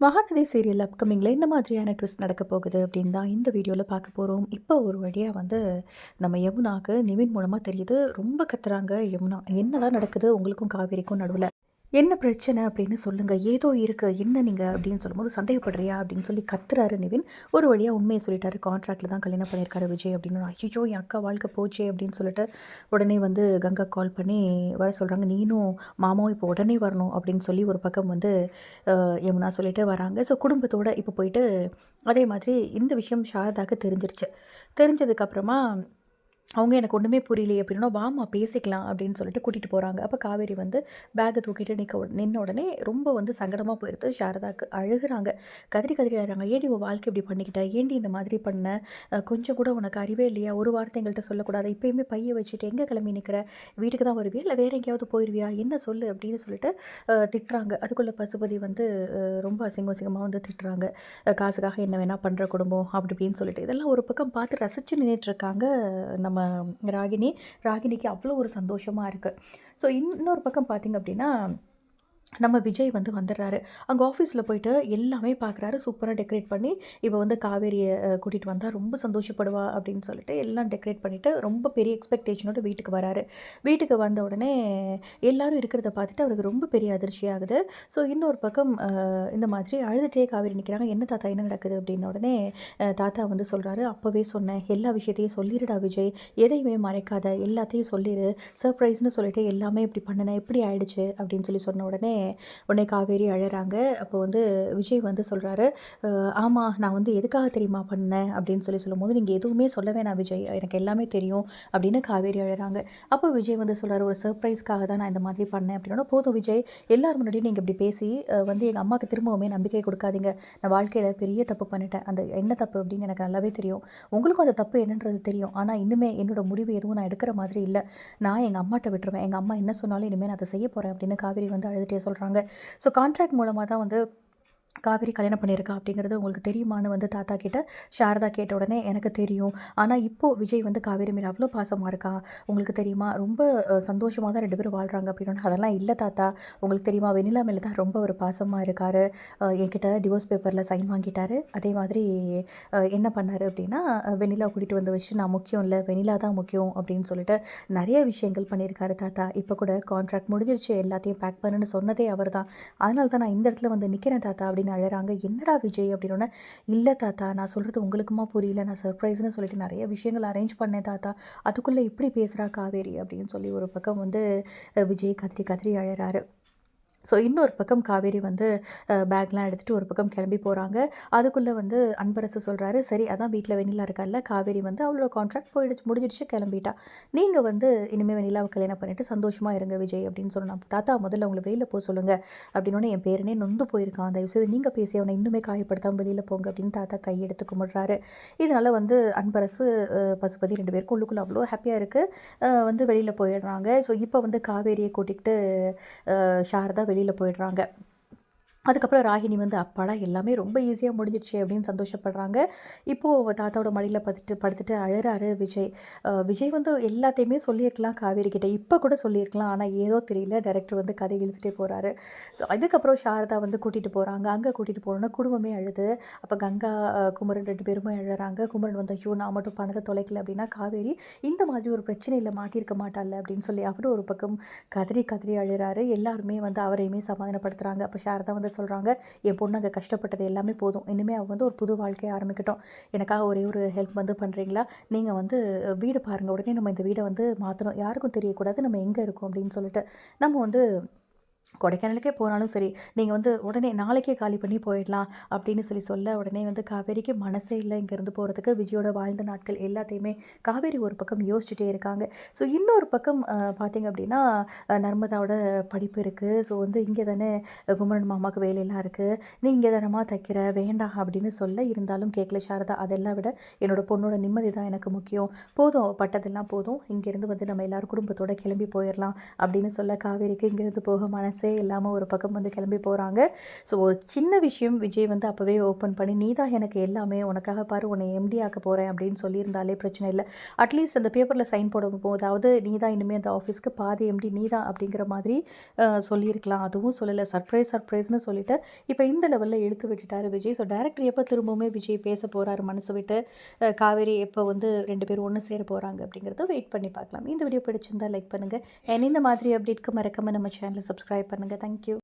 Mahanadi serial அப்கமிங்கில் இந்த மாதிரியான twist நடக்க போகுது அப்படின்னு தான் இந்த வீடியோவில் பார்க்க போகிறோம் இப்போ ஒரு வழியாக வந்து நம்ம யமுனாவுக்கு நிவின் மூலமாக தெரியுது. ரொம்ப கத்துறாங்க யமுனா. என்னதான் நடக்குது? உங்களுக்கும் காவேரிக்கும் நடுவில். என்ன பிரச்சனை? அப்படின்னு சொல்லுங்கள் ஏதோ இருக்குது என்ன நீங்கள் அப்படின்னு சொல்லும்போது சந்தேகப்படுறியா? அப்படின்னு சொல்லி கத்துறாரு நிவின். ஒரு வழியாக உண்மையை சொல்லிட்டாரு. கான்ட்ராக்டில் தான் கல்யாணம் பண்ணியிருக்காரு விஜய். அப்படின்னு. ஐயோ என் அக்கா வாழ்க்கை போச்சே. அப்படின்னு சொல்லிட்டு உடனே வந்து கங்கா கால் பண்ணி வர சொல்கிறாங்க நீனும் மாமாவும் இப்போ உடனே வரணும். அப்படின்னு சொல்லி ஒரு பக்கம் வந்து யமுனா சொல்லிட்டு வராங்க. ஸோ குடும்பத்தோடு இப்போ போயிட்டு அதே மாதிரி இந்த விஷயம் ஷாரதாக்கு தெரிஞ்சிருச்சு. தெரிஞ்சதுக்கப்புறமா அவங்க எனக்கு ஒன்றுமே புரியலையே அப்படின்னா வாமா பேசிக்கலாம் அப்படின்னு சொல்லிட்டு கூட்டிகிட்டு போகிறாங்க அப்போ காவேரி வந்து பேக்கை தூக்கிட்டு நிற்க நின்ன உடனே ரொம்ப வந்து சங்கடமாக போயிடுது சாரதாக்கு அழுகுறாங்க. கதிரி கதிரி ஆகிறாங்க ஏடி உன் வாழ்க்கை இப்படி பண்ணிக்கிட்ட? ஏண்டி இந்த மாதிரி பண்ண? கொஞ்சம் கூட உனக்கு அறிவே இல்லையா? ஒரு வார்த்தை எங்கள்கிட்ட சொல்லக்கூடாது. இப்போயுமே பைய வச்சுட்டு எங்கே கிளம்பி நிற்கிற வீட்டுக்கு தான் வருவியா? இல்லை வேறு எங்கேயாவது போயிடுவியா என்ன சொல்லு? அப்படின்னு சொல்லிட்டு திட்டுறாங்க. அதுக்குள்ளே பசுபதி வந்து ரொம்ப அசிங்க அசிங்கமாக வந்து திட்டுறாங்க. காசுக்காக என்ன வேணால் பண்ணுற குடும்பம் அப்படி இப்படின்னு சொல்லிட்டு. இதெல்லாம் ஒரு பக்கம் பார்த்து ரசித்து நின்றுட்டுருக்காங்க நம்ம ராகினி ராகினிக்கு அவ்வளோ ஒரு சந்தோஷமாக இருக்குது ஸோ இன்னொரு பக்கம் பார்த்திங்க அப்படின்னா நம்ம விஜய் வந்து வந்துடுறாரு. அங்கே ஆஃபீஸில் போயிட்டு எல்லாமே பார்க்குறாரு சூப்பராக டெக்கரேட் பண்ணி இப்போ வந்து காவேரியை கூட்டிகிட்டு வந்தால் ரொம்ப சந்தோஷப்படுவா அப்படின்னு சொல்லிட்டு எல்லாம் டெக்கரேட் பண்ணிவிட்டு ரொம்ப பெரிய எக்ஸ்பெக்டேஷனோட வீட்டுக்கு வராரு. வீட்டுக்கு வந்த உடனே எல்லாரும் இருக்கிறத பார்த்துட்டு அவருக்கு ரொம்ப பெரிய அதிர்ச்சி ஆகுது. ஸோ இன்னொரு பக்கம் இந்த மாதிரி அழுதுகிட்டே காவேரி நிற்கிறாங்க என்ன தாத்தா என்ன நடக்குது? அப்படின்ன உடனே தாத்தா வந்து சொல்கிறாரு அப்போவே சொன்னேன். எல்லா விஷயத்தையும் சொல்லிடுடா விஜய். எதையுமே மறைக்காத. எல்லாத்தையும் சொல்லிடு சர்ப்ரைஸ்னு சொல்லிட்டு எல்லாமே இப்படி பண்ணினேன். எப்படி ஆயிடுச்சு. அப்படின்னு சொல்லி சொன்ன உடனே உடனே காவேரி அழகிறாங்க அப்போ வந்து விஜய் வந்து சொல்கிறாரு ஆமாம் நான் வந்து எதுக்காக தெரியுமா பண்ணேன்? அப்படின்னு சொல்லி சொல்லும்போது நீங்கள் எதுவுமே சொல்ல வேணாம் விஜய் எனக்கு எல்லாமே தெரியும். அப்படின்னு காவேரி அழகிறாங்க அப்போ விஜய் வந்து சொல்கிறாரு ஒரு சர்ப்ரைஸ்க்காக தான் நான் இந்த மாதிரி பண்ணேன். அப்படின்னா போதும் விஜய் எல்லார் முன்னாடியும் நீங்கள் இப்படி பேசி வந்து எங்கள் அம்மாவுக்கு திரும்பவுமே நம்பிக்கை கொடுக்காதீங்க. நான் வாழ்க்கையில் பெரிய தப்பு பண்ணிட்டேன். அந்த என்ன தப்பு அப்படின்னு எனக்கு நல்லாவே தெரியும். உங்களுக்கும் அந்த தப்பு என்னன்றது தெரியும். ஆனால் இன்னுமே என்னோட முடிவு எதுவும் நான் எடுக்கிற மாதிரி இல்லை. நான் எங்கள் அம்மாட்ட விட்டுருவேன். எங்கள் அம்மா என்ன சொன்னாலும் இனிமேல் நான் அதை செய்ய போகிறேன் அப்படின்னு காவேரி வந்து அழுதுகிட்டே சொல்கிறாங்க ஸோ கான்ட்ராக்ட் மூலமாக தான் வந்து காவேரி கல்யாணம் பண்ணியிருக்கா அப்படிங்கிறது உங்களுக்கு தெரியுமான்னு வந்து தாத்தா கிட்ட சாரதா கேட்ட உடனே எனக்கு தெரியும். ஆனால் இப்போது விஜய் வந்து காவேரி மேலே அவ்வளோ பாசமாக இருக்கா? உங்களுக்கு தெரியுமா? ரொம்ப சந்தோஷமாக தான் ரெண்டு பேரும் வாழ்கிறாங்க அப்படின்னு அதெல்லாம் இல்லை தாத்தா. உங்களுக்கு தெரியுமா? வெண்ணிலா மேலே தான் ரொம்ப ஒரு பாசமாக இருக்கார். என்கிட்ட டிவோர்ஸ் பேப்பரில் சைன் வாங்கிட்டார். அதே மாதிரி என்ன பண்ணார் அப்படின்னா வெண்ணிலா கூட்டிகிட்டு வந்த விஷயம் நான் முக்கியம் இல்லை வெண்ணிலா தான் முக்கியம் அப்படின்னு சொல்லிட்டு நிறைய விஷயங்கள் பண்ணியிருக்காரு தாத்தா. இப்போ கூட கான்ட்ராக்ட் முடிஞ்சிருச்சு எல்லாத்தையும் பேக் பண்ணுன்னு சொன்னதே அவர் தான் அதனால தான் நான் இந்த இடத்துல வந்து நிற்கிறேன் தாத்தா அப்படின்னு அழறாங்க. என்னடா விஜய்? அப்படின்னோடனே இல்லை தாத்தா நான் சொல்கிறது உங்களுக்குமா புரியல. நான் சர்ப்ரைஸ்னு சொல்லிட்டு நிறைய விஷயங்கள் அரேஞ்ச் பண்ணேன் தாத்தா. அதுக்குள்ளே எப்படி பேசுகிறா காவேரி? அப்படின்னு சொல்லி ஒரு பக்கம் வந்து விஜய் கத்திரி கத்திரி அழகிறாரு ஸோ இன்னொரு பக்கம் காவேரி வந்து பேக்லாம் எடுத்துகிட்டு ஒரு பக்கம் கிளம்பி போகிறாங்க அதுக்குள்ளே வந்து அன்பரசு சொல்கிறாரு சரி அதான் வீட்டில் வெண்ணிலா இருக்கால்ல காவேரி வந்து அவளோட கான்ட்ராக்ட் போயிடுச்சு முடிஞ்சிடுச்சு கிளம்பிட்டா. நீங்கள் வந்து இனிமேல் வெண்ணிலாவை கல்யாணம் பண்ணிவிட்டு சந்தோஷமாக இருங்க விஜய் அப்படின்னு சொன்னான் தாத்தா முதல்ல அவங்களை வெளியில் போக சொல்லுங்கள் அப்படின்னோடனே என் பேரனே நொந்து போயிருக்கான். தயவுசெய்து நீங்கள் பேசி அவனை இன்னுமே காயப்படுத்தாமல் வெளியில் போங்க அப்படின்னு தாத்தா கையெடுத்து கும்பிட்றாரு. இதனால் வந்து அன்பரசு பசுபதி ரெண்டு பேருக்கும் உள்ளுக்குள்ளே அவ்வளோ ஹாப்பியாக இருக்குது வந்து வெளியில் போயிடுறாங்க. ஸோ இப்போ வந்து காவேரியை கூட்டிகிட்டு அஹ், சாரதா வெளியில் போயிடுறாங்க. அதுக்கப்புறம் ராகினி வந்து அப்பாடா எல்லாமே ரொம்ப ஈஸியாக முடிஞ்சிடுச்சு அப்படின்னு சந்தோஷப்படுறாங்க. இப்போது தாத்தாவோட மடியில் படுத்துட்டு படுத்துட்டு அழறாரு விஜய். விஜய் வந்து எல்லாத்தையுமே சொல்லியிருக்கலாம் காவேரி கிட்டே. இப்போ கூட சொல்லியிருக்கலாம். ஆனால் ஏதோ தெரியல. டேரக்டர் வந்து கதை இழுத்துட்டே போகிறாரு ஸோ அதுக்கப்புறம் சாரதா வந்து கூட்டிகிட்டு போகிறாங்க அங்கே கூட்டிகிட்டு போனோன்னா குடும்பமே அழுது. அப்போ கங்கா குமரன் ரெண்டு பேருமே அழுறாங்க. குமரன் வந்து ஐயோ நான் மட்டும் பணத்தை தொலைக்கல அப்படின்னா காவேரி இந்த மாதிரி ஒரு பிரச்சனையில் மாட்டியிருக்க மாட்டாள் அப்படின்னு சொல்லி அவரும் ஒரு பக்கம் கதறி கதறி அழுறாரு. எல்லாருமே வந்து அவரையுமே சமாதானப்படுத்துகிறாங்க அப்போ சாரதா வந்து சொல்கிறாங்க என் பொண்ணு அங்கே கஷ்டப்பட்டது எல்லாமே போதும். இனிமேல் அவள் வந்து ஒரு புது வாழ்க்கையை ஆரம்பிக்கட்டும். எனக்காக ஒரே ஒரு ஹெல்ப் வந்து பண்ணுறீங்களா நீங்கள் வந்து வீடு பாருங்கள் உடனே நம்ம இந்த வீடை வந்து மாற்றணும் யாருக்கும் தெரியக்கூடாது. நம்ம எங்கே இருக்கோம் அப்படின்னு சொல்லிட்டு நம்ம வந்து கொடைக்கானலுக்கே போனாலும் சரி நீங்கள் வந்து உடனே நாளைக்கே காலி பண்ணி போயிடலாம் அப்படின்னு சொல்லி சொல்ல உடனே வந்து காவேரிக்கு மனசே இல்லை. இங்கேருந்து போகிறதுக்கு விஜயோட வாழ்ந்த நாட்கள் எல்லாத்தையுமே காவேரி ஒரு பக்கம் யோசிச்சுட்டே இருக்காங்க. ஸோ இன்னொரு பக்கம் பார்த்திங்க அப்படின்னா நர்மதாவோட படிப்பு இருக்குது ஸோ வந்து இங்கே தானே குமரன் மாமாவுக்கு வேலையெல்லாம் இருக்குது நீ இங்கே தானமாக தைக்கிற? வேண்டாம் அப்படின்னு சொல்ல இருந்தாலும் கேட்கல சாரதா. அதெல்லாம் விட என்னோடய பொண்ணோட நிம்மதி தான் எனக்கு முக்கியம். போதும் பட்டதெல்லாம் போதும். இங்கேருந்து வந்து நம்ம எல்லாரும் குடும்பத்தோட கிளம்பி போயிடலாம் அப்படின்னு சொல்ல காவேரிக்கு இங்கேருந்து போக மனசு சான்ஸே இல்லாமல் ஒரு பக்கம் வந்து கிளம்பி போகிறாங்க ஸோ ஒரு சின்ன விஷயம் விஜய் வந்து அப்போவே ஓப்பன் பண்ணி நீ தான் எனக்கு எல்லாமே உனக்காக பாரு உன்னை எம்டி ஆக்க போகிறேன் அப்படின்னு சொல்லியிருந்தாலே பிரச்சனை இல்லை. அட்லீஸ்ட் அந்த பேப்பரில் சைன் போட போதாவது நீ தான் இனிமேல் அந்த ஆஃபீஸ்க்கு பாதி எம்டி நீ தான் அப்படிங்கிற மாதிரி சொல்லியிருக்கலாம். அதுவும் சொல்லலை. சர்ப்ரைஸ் சர்ப்ரைஸ்னு சொல்லிட்டு இப்போ இந்த லெவலில் இழுத்து விட்டுட்டார் விஜய். ஸோ டேரக்டர் எப்போ திரும்பவுமே விஜய் பேச போகிறாரு மனசு விட்டு காவேரி எப்போ வந்து ரெண்டு பேரும் ஒன்று சேர போகிறாங்க அப்படிங்கிறத வெயிட் பண்ணி பார்க்கலாம். இந்த வீடியோ பிடிச்சிருந்தா லைக் பண்ணுங்கள் அண்ட் இந்த மாதிரி அப்டேட்க்கு மறக்காமல் நம்ம சேனலை சப்ஸ்கிரைப் பண்ணுங்கள் தேங்க்யூ